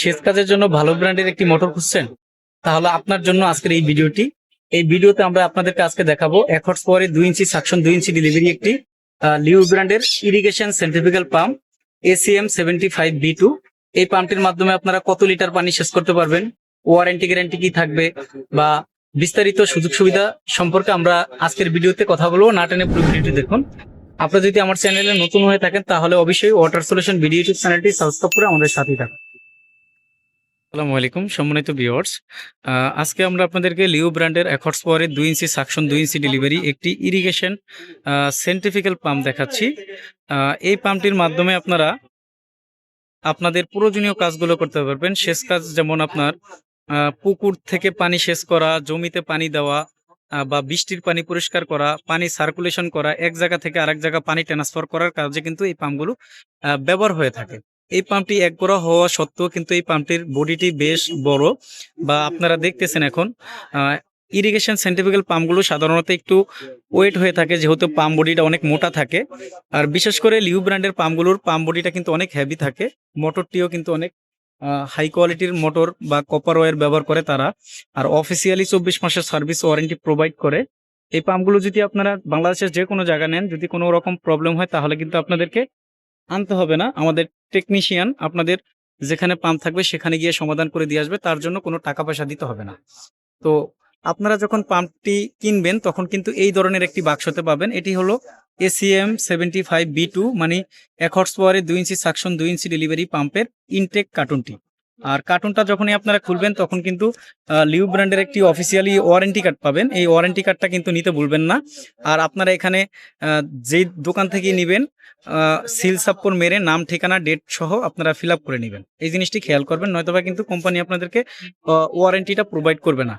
সেচ কাজের জন্য ভালো ব্র্যান্ডের একটি মোটর খুঁজছেন? তাহলে আপনার জন্য আজকের এই ভিডিওটি। এই ভিডিওতে আমরা আপনাদেরকে আজকে দেখাবো এক হর্স পাওয়ারের দুই ইঞ্চি সাকশন, দুই ইঞ্চি ডেলিভারি একটি লিউ ব্র্যান্ডের irrigation centrifugal pump ACM seventy five B two এই পাম্পটির মাধ্যমে আপনারা কত লিটার পানি শেষ করতে পারবেন? ওয়ারেন্টি গ্যারান্টি কি থাকবে? বা বিস্তারিত সুযোগ সুবিধা সম্পর্কে আমরা আজকের ভিডিওতে কথা বলব। না টেনে পুরো ভিডিওটি দেখুন। আপনারা যদি আমার চ্যানেলে নতুন হয়ে থাকেন, তাহলে অবশ্যই ওয়াটার সলিউশন ভিডিও ইউটিউব চ্যানেলটি সাবস্ক্রাইব করে আমাদের সাথেই থাকুন। আসসালামু আলাইকুম সম্মানিত ভিউয়ার্স। আজকে আমরা আপনাদেরকে লিও ব্র্যান্ডের একর্স পাওয়ারের দুই ইঞ্চি সাকশন দুই ইঞ্চি ডেলিভারি একটি ইরিগেশন সেন্টিফিক্যাল পাম্প দেখাচ্ছি। এই পাম্পটির মাধ্যমে আপনারা আপনাদের প্রয়োজনীয় কাজগুলো করতে পারবেন। সেচ কাজ যেমন আপনার পুকুর থেকে পানি সেচ করা, জমিতে পানি দেওয়া বা বৃষ্টির পানি পরিষ্কার করা, পানি সার্কুলেশন করা, এক জায়গা থেকে আরেক জায়গা পানি ট্রান্সফার করার কাজে কিন্তু এই পাম্পগুলো ব্যবহার হয়ে থাকে। এই পাম্পটি এক গোড়া হওয়া সত্ত্বেও কিন্তু এই পাম্পটির বডিটি বেশ বড় বা আপনারা দেখতেছেন এখন ইরিগেশন সেন্টিফিক্যাল পাম্পগুলো সাধারণত একটু ওয়েট হয়ে থাকে, যেহেতু পাম্প বডিটা অনেক মোটা থাকে। আর বিশেষ করে লিউ ব্র্যান্ডের পাম্পগুলোর পাম্প বডিটা কিন্তু অনেক হেভি থাকে। মোটরটিও কিন্তু অনেক হাই কোয়ালিটির মোটর বা কপার ওয়্যার ব্যবহার করে তারা। আর অফিসিয়ালি চব্বিশ মাসের সার্ভিস ওয়ারেন্টি প্রোভাইড করে। এই পাম্পগুলো যদি আপনারা বাংলাদেশের যে কোনো জায়গা নেন, যদি কোনো রকম প্রবলেম হয়, তাহলে কিন্তু আপনাদেরকে আনতে হবে না। আমাদের টেকনিশিয়ান আপনাদের যেখানে পাম্প থাকবে সেখানে গিয়ে সমাধান করে দিয়ে আসবে। তার জন্য কোনো টাকা পয়সা দিতে হবে না। তো আপনারা যখন পাম্পটি কিনবেন, তখন কিন্তু এই ধরনের একটি বাক্সতে পাবেন। এটি হলো ACM seventy five B two মানে এক হর্স পাওয়ারের দুই ইঞ্চি সাকশন দুই ইঞ্চি ডেলিভারি পাম্পের ইনটেক কার্টুনটি আর কার্টুনটা যখনই আপনারা খুলবেন, তখন কিন্তু লিউ ব্র্যান্ডের একটি অফিসিয়ালি ওয়ারেন্টি কার্ড পাবেন। এই ওয়ারেন্টি কার্ডটা কিন্তু নিতে ভুলবেন না। আর আপনারা এখানে যেই দোকান থেকে নেবেন সিল সাপ্পর মেরে নাম, ঠিকানা ডেট সহ আপনারা ফিল করে নেবেন। এই জিনিসটি খেয়াল করবেন, নয়তোবা কিন্তু কোম্পানি আপনাদেরকে ওয়ারেন্টিটা প্রোভাইড করবে না।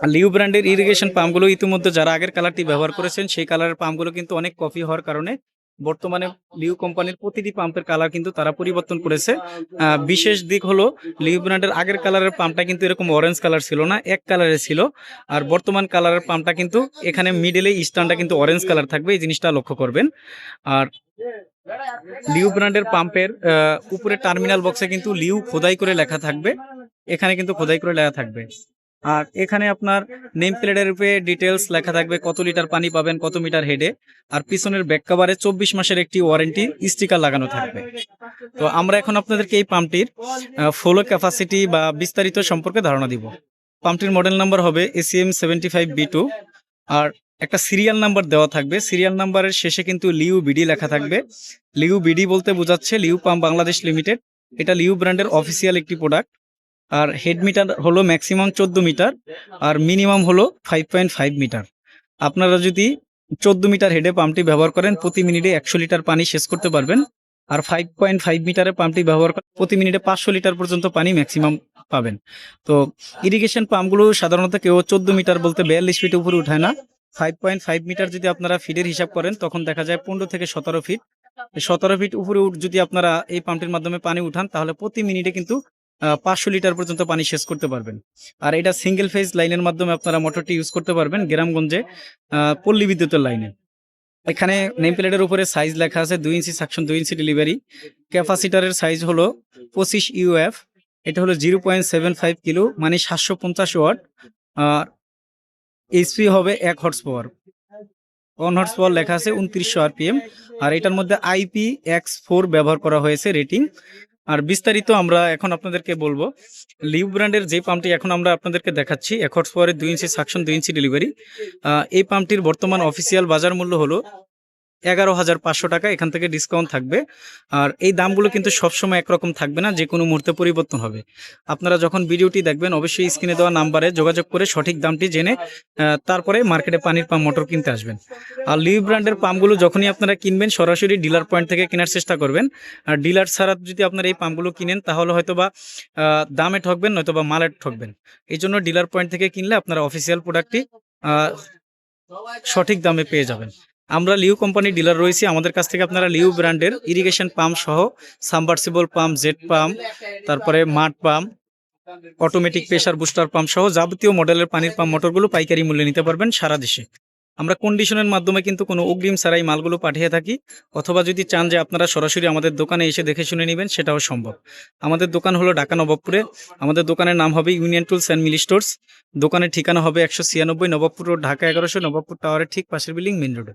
আর লিউ ব্র্যান্ডের ইরিগেশন পাম্পগুলো ইতিমধ্যে যারা আগের কালারটি ব্যবহার করেছেন, সেই কালারের পাম্পগুলো কিন্তু অনেক কফি হওয়ার কারণে বর্তমানে লিউ কোম্পানির প্রতিটি পাম্পের কালার কিন্তু তারা পরিবর্তন করেছে। বিশেষ দিক হলো লিউ ব্র্যান্ডের আগের কালারের পাম্পটা কিন্তু এরকম অরেঞ্জ কালার ছিল না, এক কালারের ছিল। আর বর্তমান কালারের পাম্পটা কিন্তু এখানে মিডলে স্টানটা কিন্তু অরেঞ্জ কালার থাকবে, এই জিনিসটা লক্ষ্য করবেন। আর লিউ ব্র্যান্ডের পাম্পের উপরে টার্মিনাল বক্সে কিন্তু লিউ খোদাই করে লেখা থাকবে, এখানে কিন্তু খোদাই করে লেখা থাকবে। আর এখানে আপনার নেম প্লেটের উপরে ডিটেলস লেখা থাকবে কত লিটার পানি পাবেন, কত মিটার হেডে আর পিছনের ব্যাক কাভারে চব্বিশ মাসের একটি ওয়ারেন্টি স্টিকার লাগানো থাকবে। তো আমরা এখন আপনাদেরকে এই পাম্পটির ফ্লো ক্যাপাসিটি বা বিস্তারিত সম্পর্কে ধারণা দিব। পাম্পটির মডেল নাম্বার হবে ACM seventy five B two আর একটা সিরিয়াল নাম্বার দেওয়া থাকবে। সিরিয়াল নাম্বারের শেষে কিন্তু লিউ বিডি লেখা থাকবে। লিউ বিডি বলতে বোঝাচ্ছে লিউ পাম্প বাংলাদেশ লিমিটেড। এটা লিউ ব্র্যান্ডের অফিসিয়াল একটি প্রোডাক্ট আর হেড মিটার হলো ম্যাক্সিমাম চোদ্দ মিটার আর মিনিমাম হলো ফাইভ পয়েন্ট ফাইভ মিটার আপনারা যদি চোদ্দ মিটার হেডে পাম্পটি ব্যবহার করেন, প্রতি মিনিটে একশো লিটার পানি শেষ করতে পারবেন। আর ফাইভ পয়েন্ট ফাইভ মিটারে পাম্পটি ব্যবহার করেন, প্রতি মিনিটে পাঁচশো লিটার পর্যন্ত পানি ম্যাক্সিমাম পাবেন। তো ইরিগেশন পাম্পগুলো সাধারণত কেউ চোদ্দ মিটার বলতে বিয়াল্লিশ ফিট উপরে উঠায় না। ফাইভ পয়েন্ট ফাইভ মিটার যদি আপনারা ফিটের হিসাব করেন, তখন দেখা যায় পনেরো থেকে সতেরো ফিট সতেরো ফিট উপরে উঠ- যদি আপনারা এই পাম্পটির মাধ্যমে পানি উঠান, তাহলে প্রতি মিনিটে কিন্তু পাঁচশো লিটার পর্যন্ত পানি শেষ করতে পারবেন। আর এটা সিঙ্গেল ফেজ লাইনের মাধ্যমে আপনারা মোটরটি ইউজ করতে পারবেন গ্রামগঞ্জে পল্লী বিদ্যুতের লাইনে এখানে নেম প্লেটের উপরে সাইজ লেখা আছে, দুই ইঞ্চি সাকশন দুই ইঞ্চি ডেলিভারি ক্যাপাসিটারের সাইজ হলো পঁচিশ ইউএফ এটা হলো zero point seven five kilo মানে সাতশো পঞ্চাশ ওয়াট। আর এইচপি হবে এক horse power one horse power লেখা আছে, উনত্রিশশো আরপিএম আর এটার মধ্যে আইপি এক্স ফোর ব্যবহার করা হয়েছে রেটিং আর বিস্তারিত আমরা এখন আপনাদেরকে বলব। লিউ ব্র্যান্ডের যে পাম্পটি এখন আমরা আপনাদেরকে দেখাচ্ছি এক হর্স পাওয়ারের দুই ইঞ্চি সাকশন দুই ইঞ্চি ডেলিভারি এই পাম্পটির বর্তমান অফিসিয়াল বাজার মূল্য হলো এগারো হাজার পাঁচশো টাকা, এখান থেকে ডিসকাউন্ট থাকবে। আর এই দামগুলো কিন্তু সবসময় একরকম থাকবে না যে কোনো মুহূর্তে পরিবর্তন হবে। আপনারা যখন ভিডিওটি দেখবেন, অবশ্যই স্ক্রিনে দেওয়া নাম্বারে যোগাযোগ করে সঠিক দামটি জেনে তারপরে মার্কেটে পানির পাম্প মোটর কিনতে আসবেন। আর লিভ ব্র্যান্ডের পাম্পগুলো যখনই আপনারা কিনবেন, সরাসরি ডিলার পয়েন্ট থেকে কেনার চেষ্টা করবেন। আর ডিলার ছাড়া যদি আপনারা এই পাম্পগুলো কিনেন, তাহলে হয়তো বা দামে ঠকবেন নয়তো বা মালে ঠকবেন। এই জন্য ডিলার পয়েন্ট থেকে কিনলে আপনারা অফিসিয়াল প্রোডাক্টটি সঠিক দামে পেয়ে যাবেন। আমরা লিউ কোম্পানির ডিলার রয়েছি। আমাদের কাছ থেকে আপনারা লিউ ব্র্যান্ডের ইরিগেশন পাম্প সহ সাবমার্সিবল পাম্প, জেট পাম্প, তারপরে মাঠ pump, automatic pressure booster pump সহ যাবতীয় মডেলের পানির পাম্প মোটরগুলো পাইকারি মূল্যে নিতে পারবেন সারা দেশে। আমরা কন্ডিশনের মাধ্যমে কিন্তু কোনো অগ্রিম ছাড়াই মালগুলো পাঠিয়ে থাকি, অথবা যদি চান যে আপনারা সরাসরি আমাদের দোকানে এসে দেখে শুনে নেবেন, সেটাও সম্ভব। আমাদের দোকান হলো ঢাকা নবাবপুরে। আমাদের দোকানের নাম হবে union tools and milli stores. দোকানের ঠিকানা হবে একশো ছিয়ানব্বই নবাবপুর রোড, ঢাকা এগারোশো নবাবপুর টাওয়ারের ঠিক পাশের বিল্ডিং মেন রোডে।